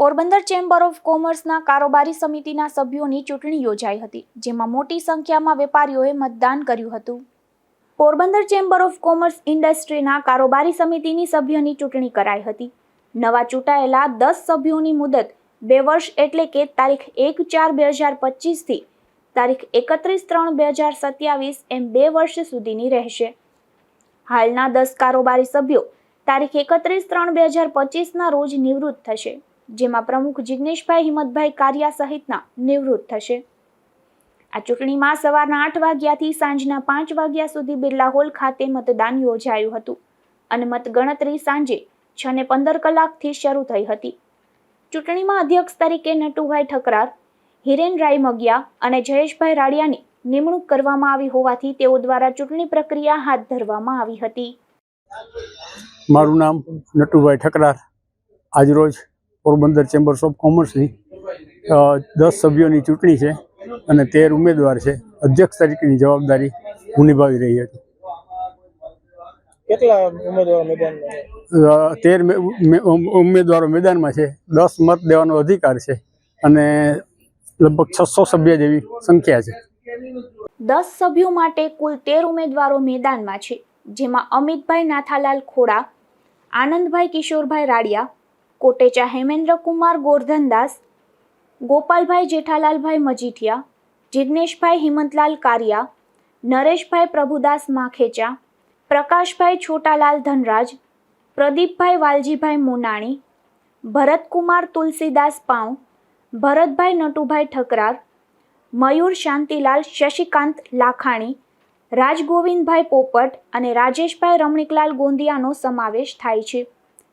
Porbandar chamber of કોમર્સના કારોબારી સમિતિના સભ્યોની ચૂંટણી યોજાઈ હતી, જેમાં મોટી સંખ્યામાં વેપારીઓએ મતદાન કર્યું હતું. પોરબંદર ચેમ્બર ઓફ કોમર્સ ઇન્ડસ્ટ્રીના કારોબારી સમિતિની સભ્યોની ચૂંટણી કરાઈ હતી. નવા ચૂંટાયેલા દસ સભ્યોની મુદત બે વર્ષ એટલે કે તારીખ એક ચાર બે હજાર પચીસથી તારીખ એકત્રીસ ત્રણ બે હજાર સત્યાવીસ એમ બે વર્ષ સુધીની રહેશે. હાલના દસ કારોબારી સભ્યો તારીખ એકત્રીસ ત્રણ બે હજાર પચીસના રોજ નિવૃત્ત થશે. જેમાં પ્રમુખ જિજ્ઞેશભાઈ હિંમતભાઈ કારિયા સહિતના નિવૃત્ત થશે. આ ચૂંટણીમાં સવારના આઠ વાગ્યાથી સાંજના પાંચ વાગ્યા સુધી બિરલા હોલ ખાતે મતદાન યોજાયું હતું અને મતગણતરી સાંજે છ ને પંદર કલાકથી શરૂ થઈ હતી. ચૂંટણીમાં અધ્યક્ષ તરીકે નટુભાઈ ઠકરાર હિરેનરાય મગિયા અને જયેશભાઈ રાડિયાની નિમણૂક કરવામાં આવી હોવાથી તેઓ દ્વારા ચૂંટણી પ્રક્રિયા હાથ ધરવામાં આવી હતી. મારું નામ નટુભાઈ ઠકરાર. આજરોજ પોરબંદર ચેમ્બર્સ ઓફ કોમર્સની દસ સભ્યોની ચૂંટણી છે અને તેર ઉમેદવાર છે. અધ્યક્ષ તરીકેની જવાબદારી હું નિભાવી રહી હતી. કેટલા ઉમેદવારો મેદાનમાં તેર ઉમેદવારો મેદાનમાં છે. દસ મત દેવાનો અધિકાર છે અને લગભગ છસો સભ્ય જેવી સંખ્યા છે. દસ સભ્યો માટે કુલ તેર ઉમેદવારો મેદાનમાં છે જેમાં અમિતભાઈ નાથાલાલ ખોડા આનંદભાઈ કિશોરભાઈ રાડિયા કોટેચા હેમેન્દ્રકુમાર ગોરધનદાસ, ગોપાલભાઈ જેઠાલાલભાઈ મજીઠિયા જિજ્ઞેશભાઈ હિમંતલાલ કારિયા, નરેશભાઈ પ્રભુદાસ માખેચા, પ્રકાશભાઈ છોટાલાલ ધનરાજ, પ્રદીપભાઈ વાલજીભાઈ મોનાણી, ભરતકુમાર તુલસીદાસ પાઉ, ભરતભાઈ નટુભાઈ ઠકરાર, મયુર શાંતિલાલ શશિકાંત લાખાણી, રાજગોવિંદભાઈ પોપટ અને રાજેશભાઈ રમણીકલાલ ગોંદિયાનો સમાવેશ થાય છે.